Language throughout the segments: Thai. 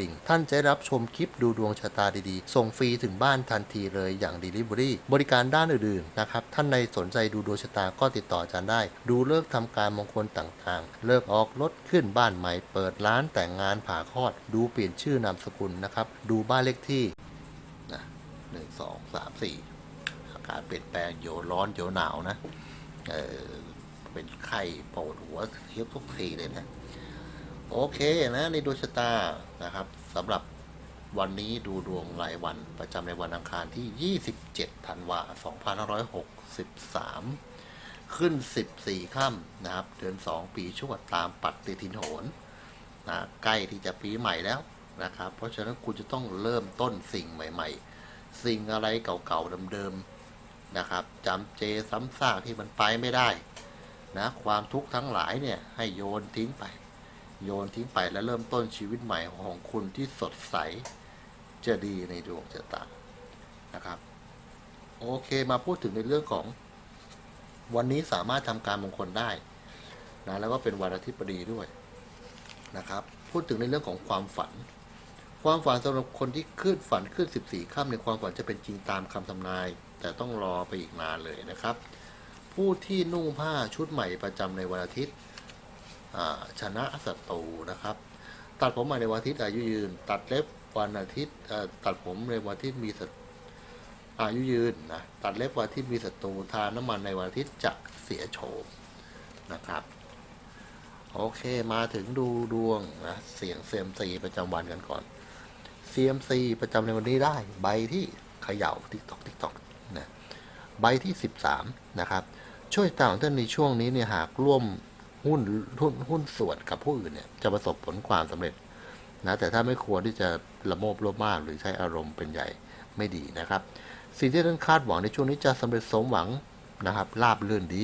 ิ่งท่านจะรับชมคลิปดูดวงชะตาดีๆ ส่งฟรีถึงบ้านทันทีเลยอย่าง Delivery บริการด้านอื่นๆนะครับท่านในสนใจดูดวงชะตาก็ติดต่ออาจารย์ได้ ดูเลิกษ์ทำการมงคลต่างๆ เลิกออกรถขึ้นบ้านใหม่ เปิดร้านแต่งงานผ่าคลอด ดูเปลี่ยนชื่อนามสกุลนะครับดูบ้านเลขที่นะหนึ่งสองสามสี่อากาศเปลี่ยนแปลงโยร้อนโยหนาวนะเออเป็นไข้ปวดหัวเทียบทุกทีเลยนะ โอเคนะในดวงชะตานะครับสำหรับวันนี้ดูดวงรายวันประจำในวันอังคารที่ 27 ธันวา2563 ขึ้น 14 ค่ำนะครับ เดือน 2 ปีชวดตามปัดติทินโหนนะใกล้ที่จะปีใหม่แล้วนะครับ เพราะฉะนั้นคุณจะต้องเริ่มต้นสิ่งใหม่ ๆ สิ่งอะไรเก่าๆเดิมๆนะครับจำเจซ้ำซากที่มันไปไม่ได้นะความทุกข์ทั้งหลายเนี่ยให้โยนทิ้งไป โยนทิ้งไปและเริ่มต้นชีวิตใหม่ของคุณที่สดใสจะดีในดวงชะตานะครับ โอเคมาพูดถึงในเรื่องของ วันนี้สามารถทำการมงคลได้นะแล้วก็เป็นวันอาทิตย์ดีด้วยนะครับ พูดถึงในเรื่องของความฝัน ความฝันสำหรับคนที่ขึ้นฝันขึ้น 14ค่ำในความฝันจะเป็นจริงตามคำทำนาย แต่ต้องรอไปอีกนานเลยนะครับ ผู้ที่นุ่งผ้าชุดใหม่ประจำในวันอาทิตย์ ชนะศัตรูนะครับ ตัดผมใหม่ในวันอาทิตย์อายุยืน ตัดเล็บวันอาทิตย์ตัดผมในวันอาทิตย์มีศัตอายุยืนนะตัดเล็บวันอาทิตย์มีศัตรูทาน้ำมันในวันอาทิตย์จะเสียโฉมนะครับโอเคมาถึงดูดวงนะเสียงเซียมซีประจำวันกันก่อนเซียมซีประจำในวันนี้ได้ ใบที่เขย่าติ๊กตอกติ๊กตอกนะใบที่สิบสามนะครับ ช่วยต่างท่านในช่วงนี้เนี่ยหากร่วม หุ้นหุ้นหุ้นส่วนกับผู้อื่นเนี่ยจะประสบผลความสำเร็จนะแต่ถ้าไม่ควรที่จะละโมบโลภมาก หรือใช้อารมณ์เป็นใหญ่ไม่ดีนะครับ สิ่งที่ท่านคาดหวังในช่วงนี้จะสำเร็จสมหวังนะครับราบเรื่อนดี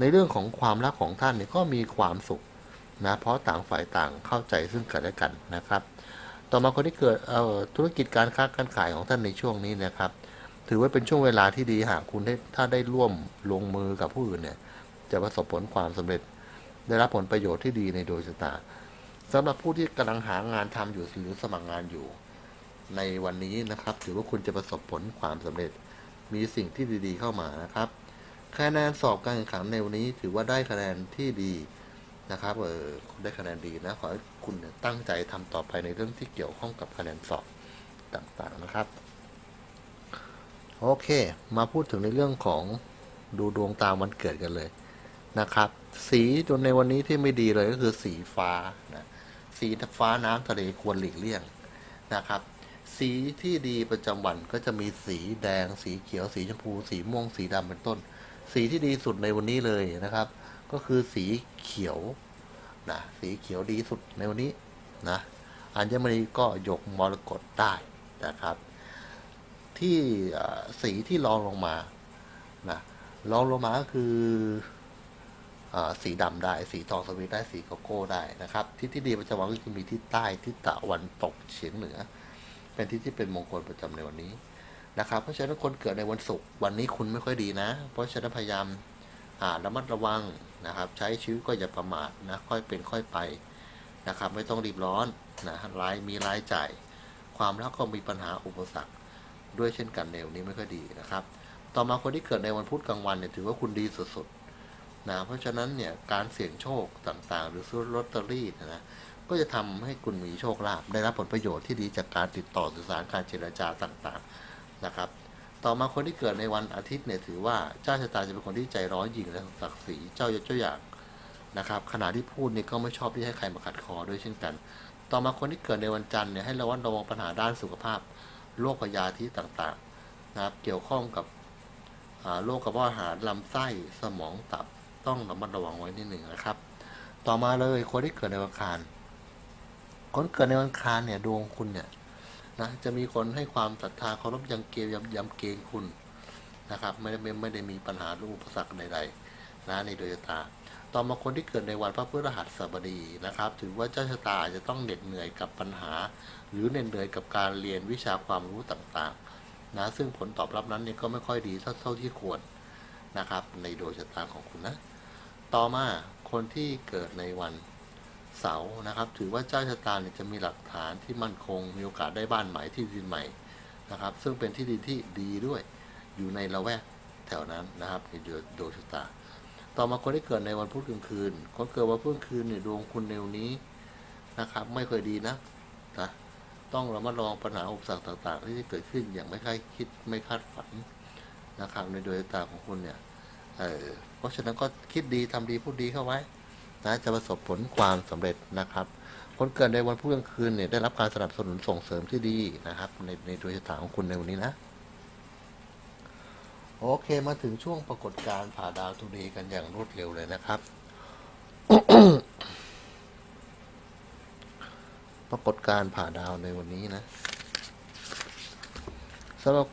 ในเรื่องของความรักของท่านเนี่ยก็มีความสุขนะเพราะต่างฝ่ายต่างเข้าใจซึ่งกันและกันนะครับ ต่อมาคนที่เกิดเอ่อธุรกิจการค้าการขายของท่านในช่วงนี้นะครับ ถือว่าเป็นช่วงเวลาที่ดีหากคุณได้ถ้าได้ร่วมลงมือกับผู้อื่นเนี่ยจะประสบผลความสำเร็จ ได้รับผลประโยชน์ที่ดีในโดยชะตาสำหรับผู้ที่กำลังหางานทำอยู่หรือสมัครงานอยู่ ในวันนี้นะครับ ถือว่าคุณจะประสบผลความสำเร็จมีสิ่งที่ดีๆเข้ามานะครับ คะแนนสอบการแข่งขันในวันนี้ ถือว่าได้คะแนนที่ดีนะครับเออคุณได้คะแนนดีนะขอให้คุณตั้งใจทำต่อไปในเรื่องที่เกี่ยวข้องกับคะแนนสอบต่างๆนะครับ โอเค มาพูดถึงในเรื่องของดูดวงตามวันเกิดกันเลย นะครับ สีจนในวันนี้ที่ไม่ดีเลยก็คือสีฟ้านะสีฟ้าน้ำทะเลควรหลีกเลี่ยงนะครับ สีที่ดีประจำวันก็จะมีสีแดง สีเขียว สีชมพู สีม่วง สีดำเป็นต้น สีที่ดีสุดในวันนี้เลยนะครับ ก็คือสีเขียวนะสีเขียวดีสุดในวันนี้นะอัญมณีก็ยกมรกตได้นะครับ ที่สีที่รองลงมานะรองลงมาก็คือ สีดำได้ สีทองสวิตได้ สีโกโก้ได้นะครับ ทิศที่ดีประจำวันก็คือมีทิศใต้ทิศตะวันตกเฉียงเหนือ เป็นทิศที่เป็นมงคลประจำในวันนี้นะครับ เพราะฉะนั้นคนเกิดในวันศุกร์วันนี้คุณไม่ค่อยดีนะ เพราะฉะนั้นพยายามอ่าระมัดระวังนะครับ ใช้ชีวิตก็อย่าประมาทนะค่อยเป็นค่อยไปนะครับ ไม่ต้องรีบร้อนนะรายมีรายจ่าย ความรักก็มีปัญหาอุปสรรคด้วยเช่นกันในวันนี้ไม่ค่อยดีนะครับ ต่อมาคนที่เกิดในวันพุธกลางวันเนี่ยถือว่าคุณดีสุดๆ นะเพราะฉะนั้นเนี่ยการเสี่ยงโชคต่างๆ หรือซื้อลอตเตอรี่นะก็จะทำให้คุณมีโชคลาภได้รับผลประโยชน์ที่ดีจากการติดต่อสื่อสารการเจรจาต่างๆนะครับ ต่อมาคนที่เกิดในวันอาทิตย์เนี่ยถือว่าเจ้าชะตาจะเป็นคนที่ใจร้อนหยิ่งและศักดิ์ศรีเจ้ายศเจ้าอย่างนะครับขณะที่พูดนี่ก็ไม่ชอบที่ให้ใครมาขัดคอด้วยเช่นกัน ต่อมาคนที่เกิดในวันจันทร์เนี่ยให้ระวังระวังปัญหาด้านสุขภาพโรคพยาธิต่างๆนะครับเกี่ยวข้องกับโรคกระเพาะอาหารลำไส้สมองตับ ต้องระมัดระวังไว้นิดหนึ่งนะครับ ต่อมาเลยคนที่เกิดในวันคารคนเกิดในวันคารเนี่ยดวงคุณเนี่ยนะจะมีคนให้ความศรัทธาเคารพยังเกรงยำยำเกรงคุณนะครับไม่ได้ไม่ไม่ได้มีปัญหาหรืออุปสรรคใดๆนะในดวงชะตา ต่อมาคนที่เกิดในวันพระพฤหัสบดีนะครับ ถือว่าเจ้าชะตาอาจจะต้องเหน็ดเหนื่อยกับปัญหา หรือเหน็ดเหนื่อยกับการเรียนวิชาความรู้ต่างๆนะซึ่งผลตอบรับนั้นเนี่ยก็ไม่ค่อยดีเท่าที่ควรนะครับ ในดวงชะตาของคุณนะ ต่อมาคนที่เกิดในวันเสาร์นะครับ ถือว่าเจ้าชะตาเนี่ยจะมีหลักฐานที่มั่นคง มีโอกาสได้บ้านใหม่ที่ดินใหม่นะครับ ซึ่งเป็นที่ดินที่ดีด้วย อยู่ในละแวกแถวนั้นนะครับในดวงชะตา ต่อมาคนที่เกิดในวันพุธกลางคืน คนเกิดวันพุธกลางคืนเนี่ยดวงคุณในวันนี้นะครับ ไม่เคอยดีนะนะต้องระมัดระวังปัญหาอุปสรรคต่าง ๆ ที่จะเกิดขึ้นอย่างไม่คาดคิดไม่คาดฝันนะครับในดวงชะตาของคุณเนี่ย เออเพราะฉะนั้นก็คิดดีทำดีพูดดีเข้าไว้นะจะประสบผลความสำเร็จนะครับคนเกิดในวันพุธกลางคืนเนี่ยได้รับการสนับสนุนส่งเสริมที่ดีนะครับ ในในดวงชะตาของคุณในวันนี้นะ โอเคมาถึงช่วงปรากฏการณ์ผ่าดาวทุดีกันอย่างรวดเร็วเลยนะครับ ปรากฏการณ์ผ่าดาวในวันนี้นะสำหรับ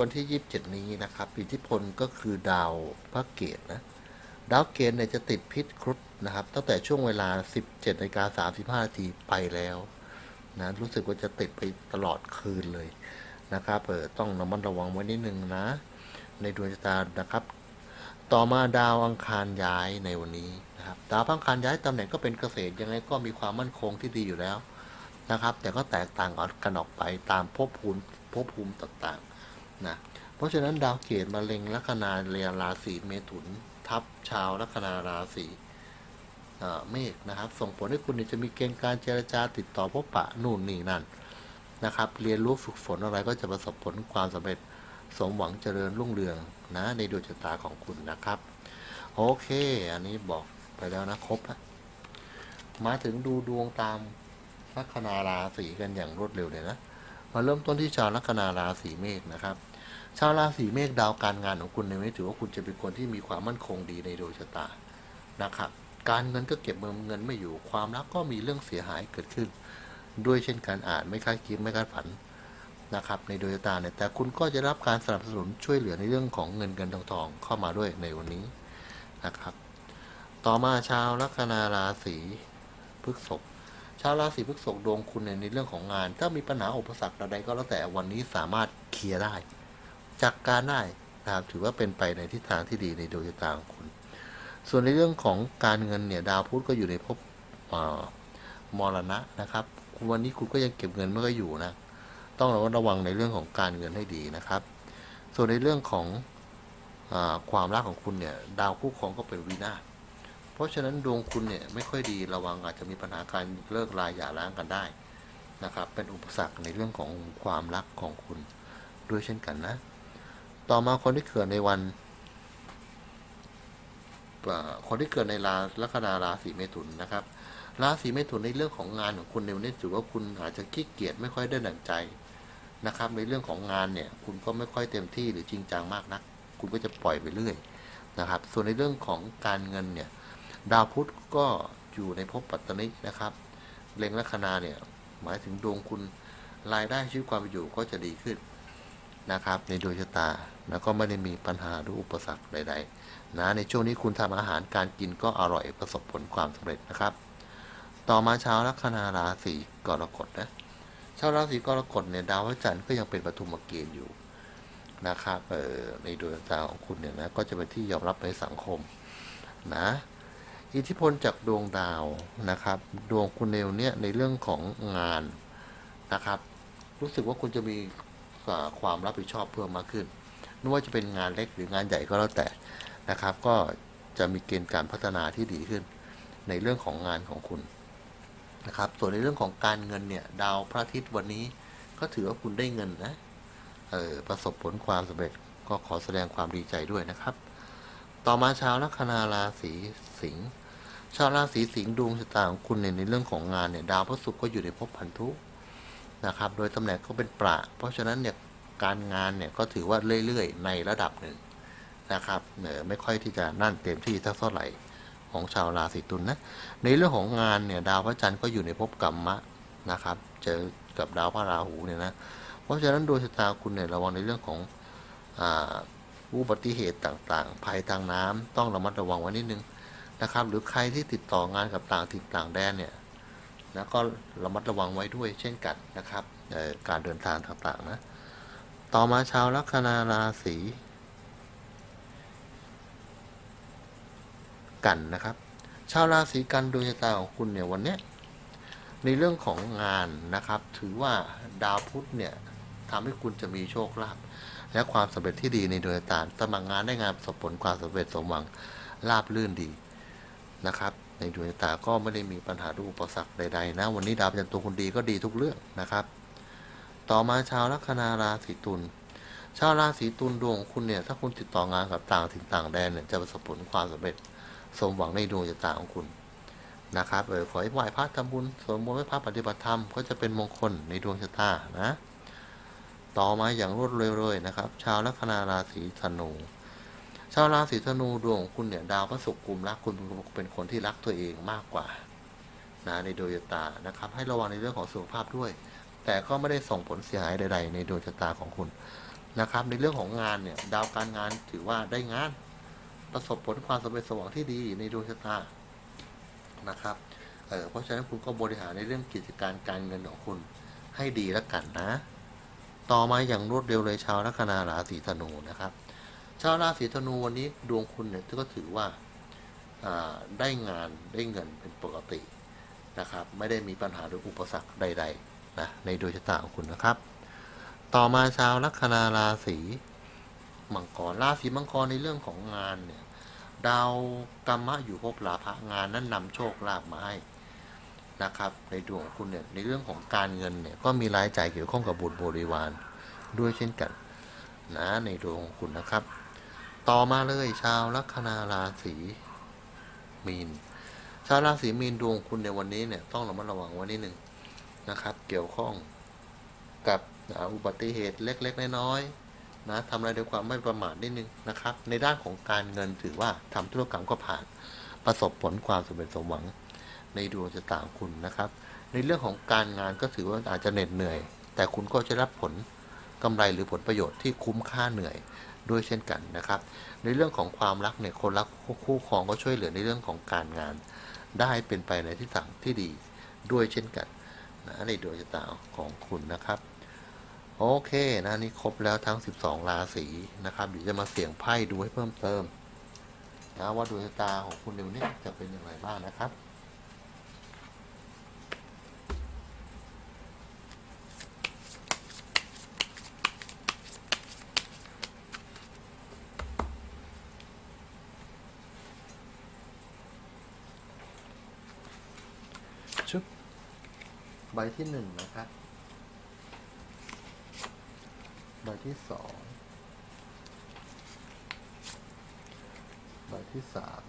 วันที่ 27 นี้นะครับอิทธิพลก็คือดาวพระเกตนะดาวเกตเนี่ยจะติดพิษครุฑนะครับ ตั้งแต่ช่วงเวลา 17นาฬิกา35นาทีไปแล้วนะรู้สึกว่าจะติดไปตลอดคืนเลยนะครับเออต้องระมัดระวังไว้นิดนึงนะ ในดวงชะตานะครับ ต่อมาดาวอังคารย้ายในวันนี้นะครับดาวอังคารย้ายตำแหน่งก็เป็นเกษตรยังไงก็มีความมั่นคงที่ดีอยู่แล้วนะครับ แต่ก็แตกต่างกันออกไปตามภพภูมิภพภูมิต่างๆ นะเพราะฉะนั้นดาวเกตมาเล็งลัคนาเรียราศีเมถุน ทับชาวลัคนาราศีเมฆนะครับ ส่งผลให้คุณจะมีเกณฑ์การเจรจาติดต่อพบปะนู่นนี่นั่นนะครับ เรียนรู้ฝึกฝนอะไรก็จะประสบผลความสำเร็จสมหวังเจริญรุ่งเรืองนะในดวงชะตาของคุณนะครับ โอเค อันนี้บอกไปแล้วนะครบแล้วมาถึงดูดวงตามลัคนาราศีกันอย่างรวดเร็วเลยนะ มาเริ่มต้นที่ชาวลัคนาราศีเมษนะครับ ชาวราศีเมษดาวการงานของคุณในวันนี้ถือว่าคุณจะเป็นคนที่มีความมั่นคงดีในดวงชะตานะครับ การเงินก็เก็บเงินไม่อยู่ ความรักก็มีเรื่องเสียหายเกิดขึ้น ด้วยเช่นการอ่านไม่คาดคิดไม่คาดฝันนะครับในโดยตาเนี่ยแต่คุณก็จะรับการสนับสนุนช่วยเหลือในเรื่องของเงินเงินทองทองเข้ามาด้วยในวันนี้นะครับ ต่อมาชาวลัคนาราศีพฤษภชาวราศีพฤษภดวงคุณในเรื่องของงาน ถ้ามีปัญหาอุปสรรคใดก็แล้วแต่วันนี้สามารถเคลียร์ได้ จัดกการได้นะครับถือว่าเป็นไปในทิศทางที่ดีในดวงชะตาของคุณ ส่วนในเรื่องของการเงินเนี่ยดาวพุธก็อยู่ในภพมรณะนะครับวันนี้คุณก็ยังเก็บเงินไม่ก็อยู่นะ ต้องระมัดระวังในเรื่องของการเงินให้ดีนะครับ ส่วนในเรื่องของอความรักของคุณเนี่ยดาวคู่ครองก็เป็นวินาเพราะฉะนั้นดวงคุณเนี่ยไม่ค่อยดีระวังอาจจะมีปัญหาการเลิกลายหย่าร้างกันได้นะครับ เป็นอุปสรรคในเรื่องของความรักของคุณด้วยเช่นกันนะ ต่อมาคนที่เกิดในวันคนที่เกิดในราลัคนาราศีเมถุนนะครับ ราศีเมถุนในเรื่องของงานของคุณในวันนี้ถือว่าคุณอาจจะขี้เกียจไม่ค่อยได้ดั่งใจนะครับ ในเรื่องของงานเนี่ย คุณก็ไม่ค่อยเต็มที่หรือจริงจังมากนัก คุณก็จะปล่อยไปเรื่อยนะครับ ส่วนในเรื่องของการเงินเนี่ย ดาวพุธก็อยู่ในภพปัตตนินะครับ เล็งลัคนาเนี่ย หมายถึงดวงคุณรายได้ชีวิตความเป็นอยู่ก็จะดีขึ้น นะครับในดวงชะตา แล้วก็ไม่ได้มีปัญหาหรืออุปสรรคใดๆนะในช่วงนี้คุณทำอาหารการกินก็อร่อยประสบผลความสำเร็จนะครับ ต่อมาชาวลัคนาราศีกรกฎนะชาวราศีกรกฎเนี่ยดาวพระจันทร์ก็ยังเป็นปฐุมเกณฑ์อยู่นะครับเออในดวงตาของคุณเนี่ยนะก็จะเป็นที่ยอมรับในสังคมนะอิทธิพลจากดวงดาวนะครับ ดวงคุณเนวเนี่ยในเรื่องของงานนะครับ รู้สึกว่าคุณจะมี ความรับผิดชอบเพิ่มมากขึ้นไม่ว่าจะเป็นงานเล็กหรืองานใหญ่ก็แล้วแต่นะครับ ก็จะมีเกณฑ์การพัฒนาที่ดีขึ้น ในเรื่องของงานของคุณนะครับ ส่วนในเรื่องของการเงินเนี่ย ดาวพระอาทิตย์วันนี้ก็ถือว่าคุณได้เงินนะเออประสบผลความสำเร็จก็ขอแสดงความดีใจด้วยนะครับ ต่อมาชาวลัคนาราศีสิงห์ชาวราศีสิงห์ดวงชะตาของคุณเนี่ยในเรื่องของงานเนี่ยดาวพระศุกร์ก็อยู่ในภพพันธุ นะครับ โดยตำแหน่งก็เป็นประ เพราะฉะนั้นเนี่ยการงานเนี่ยก็ถือว่าเรื่อยๆ ในระดับหนึ่งนะครับเนอไม่ค่อยที่จะนั่นเต็มที่เท่าไหร่ของชาวราศีตุลนะในเรื่องของงานเนี่ยดาวพระจันทร์ก็อยู่ในภพกรรมะนะครับ เจอกับดาวพระราหูเนี่ยนะ เพราะฉะนั้นดวงชะตาคุณเนี่ยระวังในเรื่องของอาอุบัติเหตุต่างๆ ภัยทางน้ำต้องระมัดระวังไว้นิดนึงนะครับ หรือใครที่ติดต่องานกับต่างถิ่นต่างแดนเนี่ย นะก็ระมัดระวังไว้ด้วยเช่นกันนะครับการเดินทางต่างๆนะต่อมาชาวลัคนาราศีกันนะครับ ชาวราศีกันดวงชะตาของคุณเนี่ยวันนี้ในเรื่องของงานนะครับ ถือว่าดาวพุธเนี่ยทำให้คุณจะมีโชคลาภและความสำเร็จที่ดีในดวงชะตาสมัครงานได้งานประสบผลความสำเร็จสมหวังราบลื่นดีนะครับ ในดวงชะตาก็ไม่ได้มีปัญหาหรืออุปสรรคใดๆนะ วันนี้ดาวประจำตัวคุณดีก็ดีทุกเรื่องนะครับ ต่อมาชาวลัคนาราศีตุลชาวราศีตุลดวงคุณเนี่ยถ้าคุณติดต่องานกับต่างถิ่นต่างแดนเนี่ยจะประสบผลความสำเร็จ สมหวังในดวงชะตาของคุณนะครับเออขอให้ไหว้พระทำบุญสวดมนต์ไหว้พระปฏิบัติธรรมก็จะเป็นมงคลในดวงชะตานะ ต่อมาอย่างรวดเร็วเลยนะครับ ชาวลัคนาราศีธนู ชาวราศีธนูดวงของคุณเนี่ยดาวพระศุกร์กุมรักคุณเป็นคนที่รักตัวเองมากกว่านะในดวงชะตานะครับ ให้ระวังในเรื่องของสุขภาพด้วย แต่ก็ไม่ได้ส่งผลเสียหายใด ๆ ในดวงชะตาของคุณนะครับ ในเรื่องของงานเนี่ยดาวการงานถือว่าได้งาน ประสบผลความสำเร็จสมหวังที่ดีในดวงชะตานะครับเออเพราะฉะนั้นคุณก็บริหารในเรื่องกิจการการเงินของคุณให้ดีแล้วกันนะ ต่อมาอย่างรวดเร็วเลยชาวลัคนาราศีธนูนะครับ ชาวราศีธนูวันนี้ดวงคุณเนี่ยก็ถือว่าได้งานได้เงินเป็นปกตินะครับ ไม่ได้มีปัญหาหรืออุปสรรคใดๆนะในดวงชะตาของคุณนะครับ ต่อมาชาวลัคนาราศีมังกรราศีมังกรในเรื่องของงานเนี่ยดาวกรรมะอยู่ภพลาภะงานนั้นนำโชคลาภมาให้นะครับ ในดวงของคุณเนี่ยในเรื่องของการเงินเนี่ยก็มีรายจ่ายเกี่ยวข้องกับบุตรบริวารด้วยเช่นกันนะในดวงของคุณนะครับ ต่อมาเลยชาวลัคนาราศีมีน ชาวราศีมีนดวงคุณในวันนี้เนี่ยต้องระมัดระวังไว้นิดหนึ่งนะครับ เกี่ยวข้องกับอุบัติเหตุเล็ก ๆ น้อยๆนะทำอะไรด้วยความไม่ประมาทนิดนึงนะครับ ในด้านของการเงินถือว่าทำธุรกรรมก็ผ่านประสบผลความสำเร็จสมหวังในดวงชะตางคุณนะครับ ในเรื่องของการงานก็ถือว่าอาจจะเหน็ดเหนื่อย แต่คุณก็จะรับผลกำไรหรือผลประโยชน์ที่คุ้มค่าเหนื่อย ด้วยเช่นกันนะครับ ในเรื่องของความรักเนี่ยคนรักคู่ครองก็ช่วยเหลือในเรื่องของการงาน ได้เป็นไปในทิศทางที่ดีด้วยเช่นกันนะในดวงชะตาของคุณนะครับ โอเคนะนี่ครบแล้วทั้ง 12 ราศีนะครับเดี๋ยวจะมาเสี่ยงไพ่ดูให้เพิ่มเติมนะว่าดวงชะตาของคุณในวันนี้จะเป็นอย่างไรบ้างนะครับ ใบที่หนึ่งนะครับ ใบที่สอง ใบที่สาม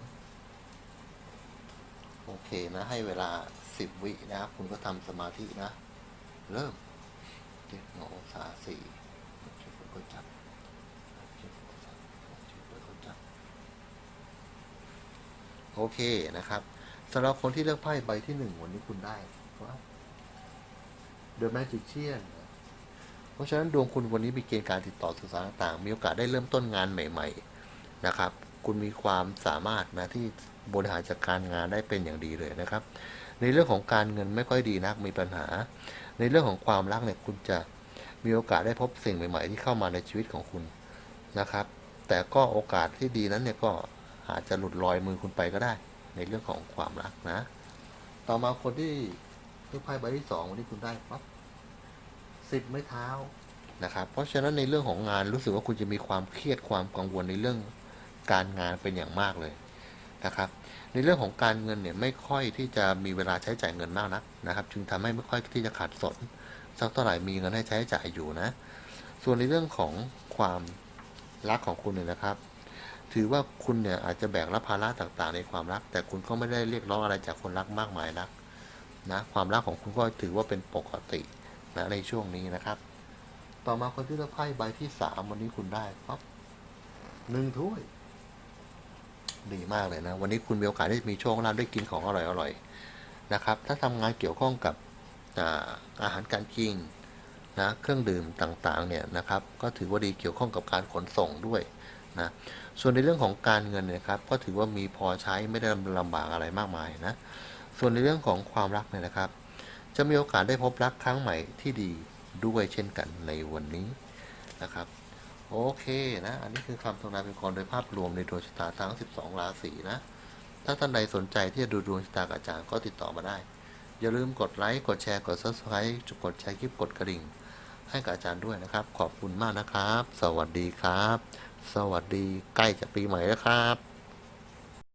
โอเคนะ ให้เวลาสิบวินะครับ คุณก็ทำสมาธินะ เริ่มเจ็ดโงสาสี่เจ็ดแล้วก็จับเจ็ดก็จับโอเคนะครับสำหรับคนที่เลือกไพ่ใบที่หนึ่งวันนี้คุณได้ว่า The Magician เพราะฉะนั้นดวงคุณวันนี้มีเกณฑ์การติดต่อสื่อสารต่างมีโอกาสได้เริ่มต้นงานใหม่ ๆ นะครับ คุณมีความสามารถนะที่บริหารจัดการงานได้เป็นอย่างดีเลยนะครับ ในเรื่องของการเงินไม่ค่อยดีนักมีปัญหา ในเรื่องของความรักเนี่ยคุณจะมีโอกาสได้พบสิ่งใหม่ ๆ ที่เข้ามาในชีวิตของคุณนะครับ แต่ก็โอกาสที่ดีนั้นเนี่ยก็อาจจะหลุดลอยมือคุณไปก็ได้ ในเรื่องของความรักนะ ต่อมาคนที่ เลือไพ่ใบที่สองวันนี้คุณได้ปั๊บสิบไม้เท้านะครับ เพราะฉะนั้นในเรื่องของงานรู้สึกว่าคุณจะมีความเครียดความกังวลในเรื่องการงานเป็นอย่างมากเลยนะครับ ในเรื่องของการเงินเนี่ยไม่ค่อยที่จะมีเวลาใช้จ่ายเงินมากนักนะครับ จึงทำให้ไม่ค่อยที่จะขาดสนสักเท่าไหร่มีเงินให้ใช้จ่ายอยู่นะ ส่วนในเรื่องของความรักของคุณเนี่ยนะครับ ถือว่าคุณเนี่ยอาจจะแบกรับภาระต่างๆ ในความรัก แต่คุณก็ไม่ได้เรียกร้องอะไรจากคนรักมากมายนัก นะความรักของคุณก็ถือว่าเป็นปกตินะในช่วงนี้นะครับ ต่อมาคนที่เลือกไพ่ใบที่สามวันนี้คุณได้ปั๊บหนึ่งถ้วยดีมากเลยนะ วันนี้คุณมีโอกาสได้มีโชคลาภได้กินของอร่อยๆนะครับ ถ้าทำงานเกี่ยวข้องกับอาอาหารการกินนะเครื่องดื่มต่างๆเนี่ยนะครับ ก็ถือว่าดีเกี่ยวข้องกับการขนส่งด้วยนะส่วนในเรื่องของการเงินนยนะครับ ก็ถือว่ามีพอใช้ไม่ได้ลำบากอะไรมากมายนะ ส่วนในเรื่องของความรักเนี่ยนะครับ จะมีโอกาสได้พบรักครั้งใหม่ที่ดีด้วยเช่นกันในวันนี้นะครับ โอเคนะ อันนี้คือคำทำนายเป็นกรโดยภาพรวมในดวงชะตาทั้ง 12 ราศีนะ ถ้าท่านใดสนใจที่จะดูดวงชะตากับอาจารย์ก็ติดต่อมาได้ อย่าลืมกดไลค์กดแชร์กด subscribe กดแชร์คลิปกดกระดิ่ง ให้กับอาจารย์ด้วยนะครับ ขอบคุณมากนะครับ สวัสดีครับ สวัสดีใกล้จะปีใหม่แล้วครับ